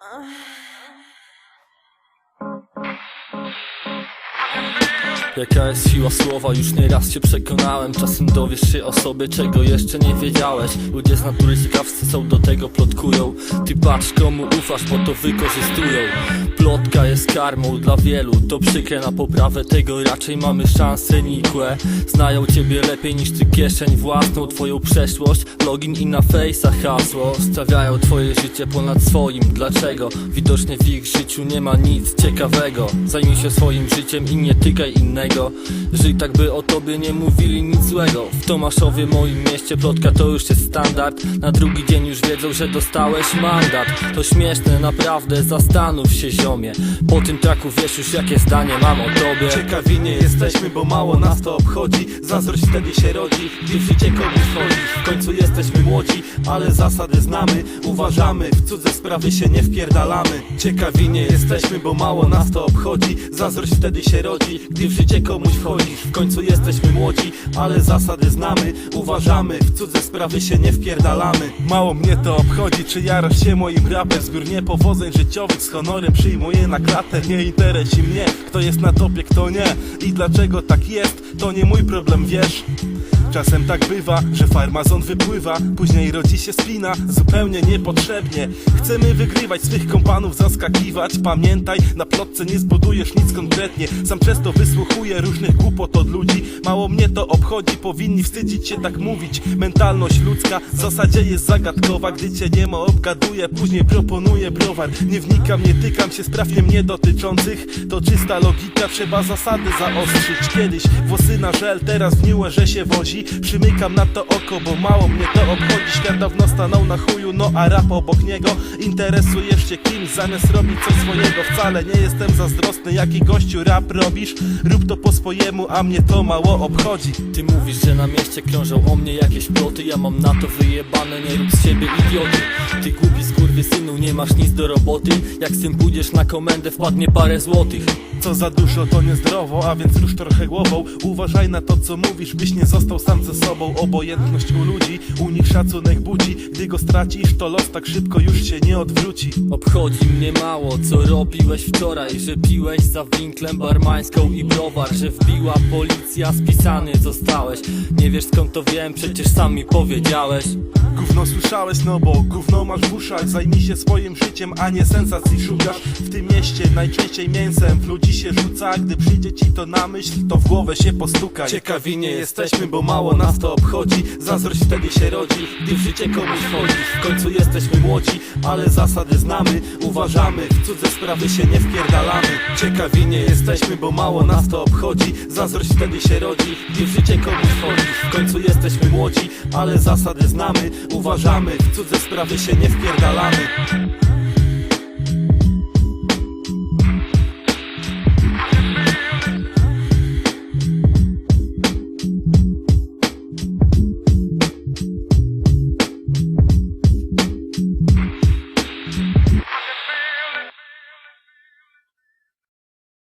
唉 Jaka jest siła słowa, już nieraz się przekonałem. Czasem dowiesz się o sobie, czego jeszcze nie wiedziałeś. Ludzie z natury ciekawscy są do tego plotkują. Ty patrz komu ufasz, bo to wykorzystują. Plotka jest karmą dla wielu. To przykre na poprawę tego. Raczej mamy szanse nikłe. Znają ciebie lepiej niż ty kieszeń własną Twoją przeszłość, login i na fejsa hasło. Stawiają twoje życie ponad swoim, dlaczego? Widocznie w ich życiu nie ma nic ciekawego. Zajmij się swoim życiem i nie tykaj innego Żyj tak by o tobie nie mówili nic złego. W Tomaszowie, moim mieście, plotka to już jest standard. Na drugi dzień już wiedzą, że dostałeś mandat. To śmieszne, naprawdę, zastanów się ziomie. Po tym traku wiesz już jakie zdanie mam o tobie. Ciekawi nie jesteśmy, bo mało nas to obchodzi. Zazdrość wtedy się rodzi, gdy życie komuś wchodzi. W końcu jesteśmy młodzi, ale zasady znamy. Uważamy, w cudze sprawy się nie wpierdalamy. Ciekawi nie jesteśmy, bo mało nas to obchodzi. Zazdrość wtedy się rodzi, gdy w życie komuś wchodzi. W końcu jesteśmy młodzi, ale zasady znamy. Uważamy, w cudze sprawy się nie wpierdalamy. Mało mnie to obchodzi, czy jarasz się moim rapem. Zbiór niepowodzeń życiowych z honorem przyjmuję na klatę. Nie interesi mnie, kto jest na topie, kto nie. I dlaczego tak jest, to nie mój problem, wiesz Czasem tak bywa, że farmazon wypływa Później rodzi się spina, zupełnie niepotrzebnie. Chcemy wygrywać, swych kompanów zaskakiwać. Pamiętaj, na plotce nie zbudujesz nic konkretnie. Sam często wysłuchuję różnych głupot od ludzi. Mało mnie to obchodzi, powinni wstydzić się tak mówić. Mentalność ludzka w zasadzie jest zagadkowa. Gdy cię nie ma obgaduję, później proponuję browar. Nie wnikam, nie tykam się spraw nie mnie dotyczących. To czysta logika, trzeba zasady zaostrzyć. Kiedyś włosy na żel, teraz w że się wozi Przymykam na to oko, bo mało mnie to obchodzi. Świat dawno stanął na chuju, no a rap obok niego. Interesujesz się kimś, zamiast robić coś swojego. Wcale nie jestem zazdrosny, jaki gościu rap robisz. Rób to po swojemu, a mnie to mało obchodzi. Ty mówisz, że na mieście krążą o mnie jakieś ploty. Ja mam na to wyjebane, nie rób z siebie idioty. Ty głupi skurwysynu, nie masz nic do roboty. Jak tym pójdziesz na komendę, wpadnie parę złotych. Co za dużo to niezdrowo, a więc rusz trochę głową. Uważaj na to co mówisz, byś nie został sam ze sobą. Obojętność u ludzi, u nich szacunek budzi. Gdy go stracisz, to los tak szybko już się nie odwróci. Obchodzi mnie mało, co robiłeś wczoraj Że piłeś za winklem barmańską i browar Że wbiła policja, spisany zostałeś. Nie wiesz skąd to wiem, przecież sam mi powiedziałeś. Gówno słyszałeś, no bo gówno masz w uszach Zajmij się swoim życiem, a nie sensacji szukasz. W tym mieście najczęściej mięsem w ludzi się rzuca. Gdy przyjdzie ci to na myśl, to w głowę się postukaj Ciekawi nie jesteśmy, bo mało nas to obchodzi. Zazdrość wtedy się rodzi, gdy w życie komuś wchodzi. W końcu jesteśmy młodzi, ale zasady znamy. Uważamy, w cudze sprawy się nie wpierdalamy. Ciekawi nie jesteśmy, bo mało nas to obchodzi. Zazdrość wtedy się rodzi, gdy w życie komuś wchodzi. W końcu jesteśmy młodzi, ale zasady znamy. Uważamy, w cudze sprawy się nie wpierdalamy Yeah.